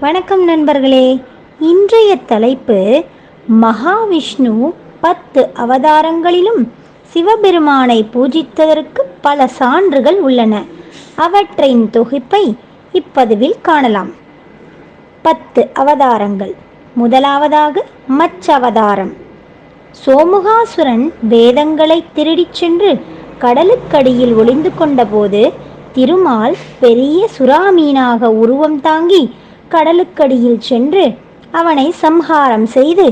வணக்கம் நண்பர்களே. இன்றைய தலைப்பு மகாவிஷ்ணு பத்து அவதாரங்களிலும் சிவபெருமானை பூஜித்ததற்கு பல சான்றுகள் உள்ளன. அவற்றின் தொகுப்பை இப்பதிவில் காணலாம். பத்து அவதாரங்கள். முதலாவதாக மச்சவதாரம். சோமுகாசுரன் வேதங்களை திருடிச் சென்று கடலுக்கடியில் ஒளிந்து கொண்டபோது திருமால் பெரிய சுறாமீனாக உருவம் தாங்கி கடலுக்கடியில் சென்று அவனை சம்ஹாரம் செய்து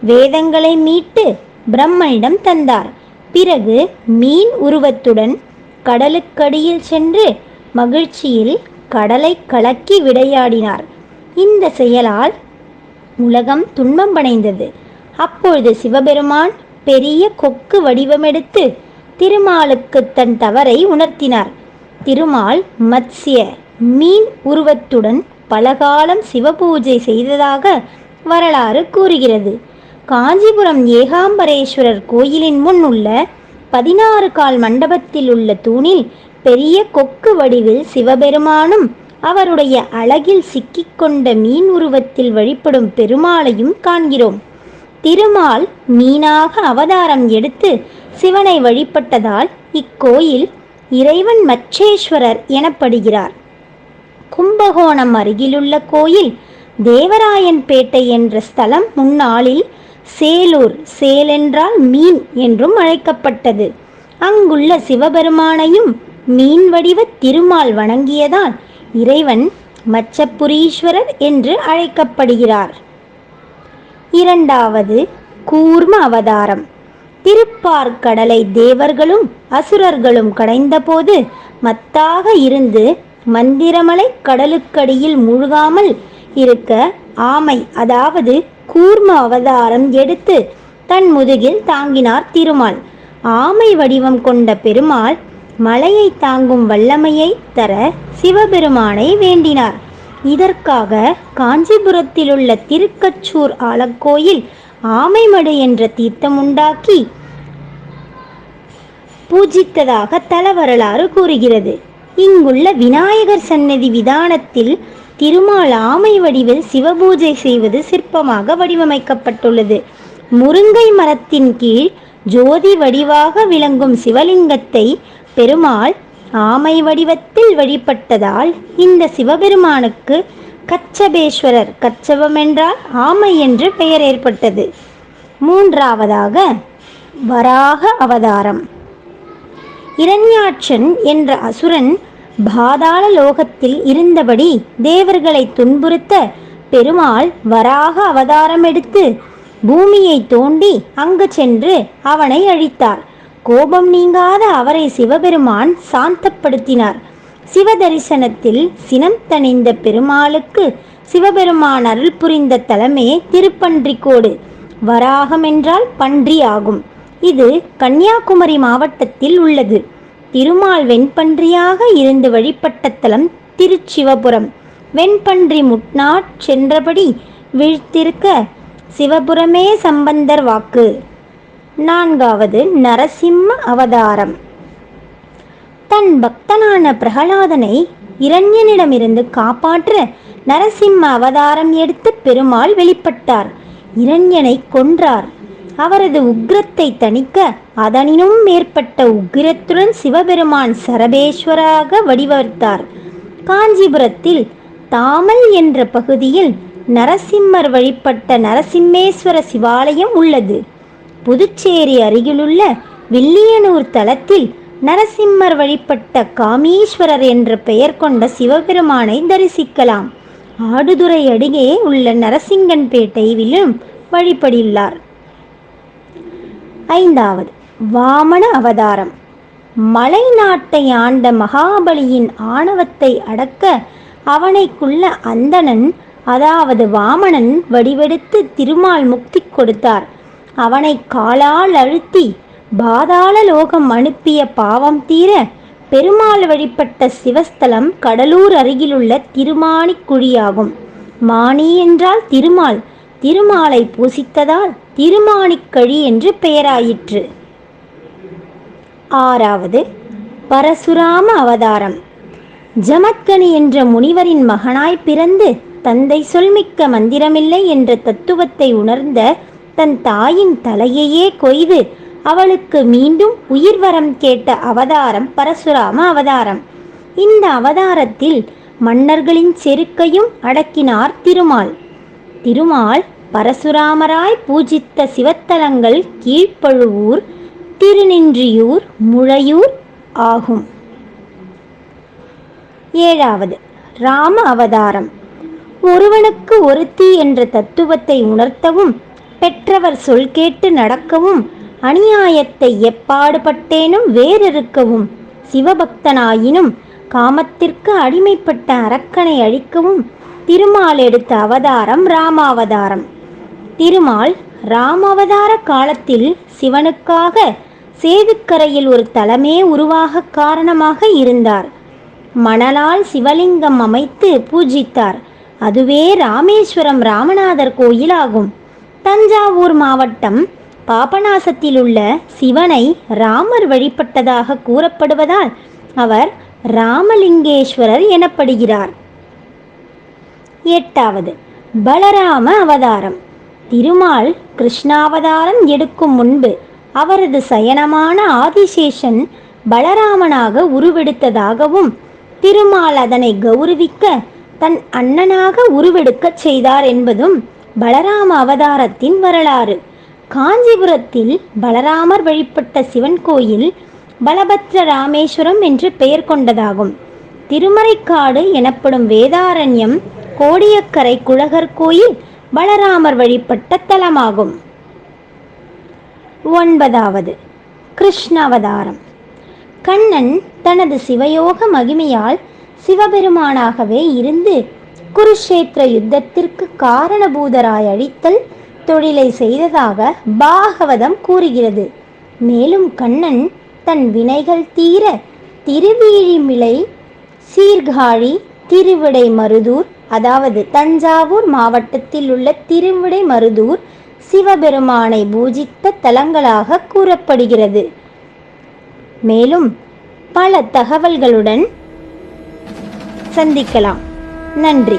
வேதங்களை மீட்டு பிரம்மனிடம் தந்தார். பிறகு மீன் உருவத்துடன் கடலுக்கடியில் சென்று மகிழ்ச்சியில் கடலை கலக்கி விடையாடினார். இந்த செயலால் உலகம் துன்பமடைந்தது அப்பொழுது சிவபெருமான் பெரிய கொக்கு வடிவமெடுத்து திருமாலுக்கு தன் தவறை உணர்த்தினார். திருமால் மத்ஸ்ய மீன் உருவத்துடன் பலகாலம் சிவபூஜை செய்ததாக வரலாறு கூறுகிறது. காஞ்சிபுரம் ஏகாம்பரேஸ்வரர் கோயிலின் முன் உள்ள பதினாறு கால் மண்டபத்தில் உள்ள தூணில் பெரிய கொக்கு வடிவில் சிவபெருமானும் அவருடைய அழகில் சிக்கிக்கொண்ட மீன் உருவத்தில் வழிபடும் பெருமாளையும் காண்கிறோம். திருமால் மீனாக அவதாரம் எடுத்து சிவனை வழிபட்டதால் இக்கோயில் இறைவன் மச்சேஸ்வரர் எனப்படுகிறார். கும்பகோணம் அருகிலுள்ள கோயில் தேவராயன்பேட்டை என்ற ஸ்தலம் முன்னாளில் சேலூர் சேலென்றால் மீன் என்றும் அழைக்கப்பட்டது. அங்குள்ள சிவபெருமானையும் மீன் வடிவ திருமால் வணங்கியதால் இறைவன் மச்சபுரீஸ்வரர் என்று அழைக்கப்படுகிறார். இரண்டாவது கூர்ம அவதாரம். திருப்பார்கடலை தேவர்களும் அசுரர்களும் கடைந்தபோது மத்தாக இருந்து மந்திரமலை கடலுக்கடியில் மூழ்காமல் இருக்க ஆமை அதாவது கூர்ம அவதாரம் எடுத்து தன் முதுகில் தாங்கினார் திருமால். ஆமை வடிவம் கொண்ட பெருமாள் மலையை தாங்கும் வல்லமையை தர சிவபெருமானை வேண்டினார். இதற்காக காஞ்சிபுரத்திலுள்ள திருக்கச்சூர் ஆலக்கோயில் ஆமைமடு என்ற தீர்த்தம் உண்டாக்கி பூஜித்ததாக தல வரலாறு கூறுகிறது. இங்குள்ள விநாயகர் சன்னதி விதானத்தில் திருமால் ஆமை வடிவில் சிவபூஜை செய்வது சிற்பமாக வடிவமைக்கப்பட்டுள்ளது. முருங்கை மரத்தின் கீழ் ஜோதி வடிவாக விளங்கும் சிவலிங்கத்தை பெருமாள் ஆமை வடிவத்தில் வழிபட்டதால் இந்த சிவபெருமானுக்கு கச்சபேஸ்வரர் கச்சபம் என்றால் ஆமை என்று பெயர் ஏற்பட்டது. மூன்றாவதாக வராக அவதாரம். இரண்யாட்சன் என்ற அசுரன் பாதாள லோகத்தில் இருந்தபடி தேவர்களை துன்புறுத்த பெருமாள் வராக அவதாரம் எடுத்து பூமியை தோண்டி அங்கு சென்று அவனை அழித்தார். கோபம் நீங்காத அவரை சிவபெருமான் சாந்தப்படுத்தினார். சிவ தரிசனத்தில் சினம் தணிந்த பெருமாளுக்கு சிவபெருமான் அருள் புரிந்த தலமே திருப்பன்றிக்கோடு. வராகம் என்றால் பன்றி ஆகும் இது கன்னியாகுமரி மாவட்டத்தில் உள்ளது. திருமால் வெண்பன்றியாக இருந்து வழிபட்ட தலம் திருச்சிவபுரம். வெண்பன்றி முட்நாட் சென்றபடி வீழ்த்திருக்க சிவபுரமே சம்பந்தர் வாக்கு. நான்காவது நரசிம்ம அவதாரம். தன் பக்தனான பிரகலாதனை இரண்யனிடமிருந்து காப்பாற்ற நரசிம்ம அவதாரம் எடுத்து பெருமாள் வெளிப்பட்டார். இரண்யனை கொன்றார். அவரது உக்ரத்தை தணிக்க அதனினும் மேற்பட்ட உக்கிரத்துடன் சிவபெருமான் சரபேஸ்வராக வடிவமைத்தார் காஞ்சிபுரத்தில் தாமல் என்ற பகுதியில் நரசிம்மர் வழிபட்ட நரசிம்மேஸ்வர சிவாலயம் உள்ளது. புதுச்சேரி அருகிலுள்ள வில்லியனூர் தலத்தில் நரசிம்மர் வழிபட்ட காமீஸ்வரர் என்ற பெயர் கொண்ட சிவபெருமானை தரிசிக்கலாம். ஆடுதுறை அருகே உள்ள நரசிங்கன்பேட்டையிலும் வழிபடியுள்ளார். ஐந்தாவது வாமன அவதாரம். மலை நாட்டை ஆண்ட மகாபலியின் ஆணவத்தை அடக்க அவனைக்குள்ள அந்தணன் அதாவது வாமனன் வடிவெடுத்து திருமால் முக்தி கொடுத்தார். அவனை காலால் அழுத்தி பாதாள லோகம் அனுப்பிய பாவம் தீர பெருமாள் வழிபட்ட சிவஸ்தலம் கடலூர் அருகிலுள்ள திருமாணிக்குழியாகும் மாணி என்றால் திருமால் திருமாலை பூசித்ததால் திருமாணிக்கழி என்று பெயராயிற்று. ஆறாவது பரசுராம அவதாரம். ஜமத்கனி என்ற முனிவரின் மகனாய் பிறந்து தந்தை சொல்மிக்க மந்திரமில்லை என்ற தத்துவத்தை உணர்ந்த தன் தாயின் தலையையே கொய்து அவளுக்கு மீண்டும் உயிர் வரம் கேட்ட அவதாரம் பரசுராம அவதாரம். இந்த அவதாரத்தில் மன்னர்களின் செருக்கையும் அடக்கினார் திருமால். திருமால் பரசுராமராய் பூஜித்த சிவத்தலங்கள் கீழ்ப்பழுவூர் திருநின்றியூர் முழையூர் ஆகும். ஏழாவது ராம அவதாரம். ஒருவனுக்கு ஒருத்தி என்ற தத்துவத்தை உணர்த்தவும் பெற்றவர் சொல் கேட்டு நடக்கவும் அநியாயத்தை எப்பாடுபட்டேனும் வேறிருக்கவும் சிவபக்தனாயினும் காமத்திற்கு அடிமைப்பட்ட அரக்கனை அழிக்கவும் திருமால் எடுத்த அவதாரம் ராமாவதாரம். திருமால் ராமாவதார காலத்தில் சிவனுக்காக சேதுக்கரையில் ஒரு தலமே உருவாக காரணமாக இருந்தார். மணலால் சிவலிங்கம் அமைத்து பூஜித்தார். அதுவே ராமேஸ்வரம் ராமநாதர் கோயில் ஆகும் தஞ்சாவூர் மாவட்டம் பாபநாசத்தில் உள்ள சிவனை ராமர் வழிபட்டதாக கூறப்படுவதால் அவர் ராமலிங்கேஸ்வரர் எனப்படுகிறார். எட்டாவது பலராம அவதாரம். திருமால் கிருஷ்ணாவதாரம் எடுக்கும் முன்பு அவரது சயனமான ஆதிசேஷன் பலராமனாக உருவெடுத்ததாகவும் திருமால் அதனை கௌரவிக்க தன் அண்ணனாக உருவெடுக்கச் செய்தார் என்பதும் பலராம அவதாரத்தின் வரலாறு. காஞ்சிபுரத்தில் பலராமர் வழிபட்ட சிவன் கோயில் பலபத்ர ராமேஸ்வரம் என்று பெயர் கொண்டதாகும். திருமறைக்காடு எனப்படும் வேதாரண்யம் கோடியக்கரை குழகர் கோயில் பலராமர் வழிபட்ட தலமாகும். ஒன்பதாவது கிருஷ்ணாவதாரம். கண்ணன் தனது சிவயோக மகிமையால் சிவபெருமானாகவே இருந்து குருஷேத்திர யுத்தத்திற்கு காரணபூதராய் அழித்தல் தொழிலை செய்ததாக பாகவதம் கூறுகிறது. மேலும் கண்ணன் தன் வினைகள் தீர திருவீழிமிளை சீர்காழி திருவிடை மருதூர் அதாவது தஞ்சாவூர் மாவட்டத்தில் உள்ள திருவிடை மருதூர் சிவபெருமானை பூஜித்த தலங்களாக கூறப்படுகிறது. மேலும் பல தகவல்களுடன் சந்திக்கலாம். நன்றி.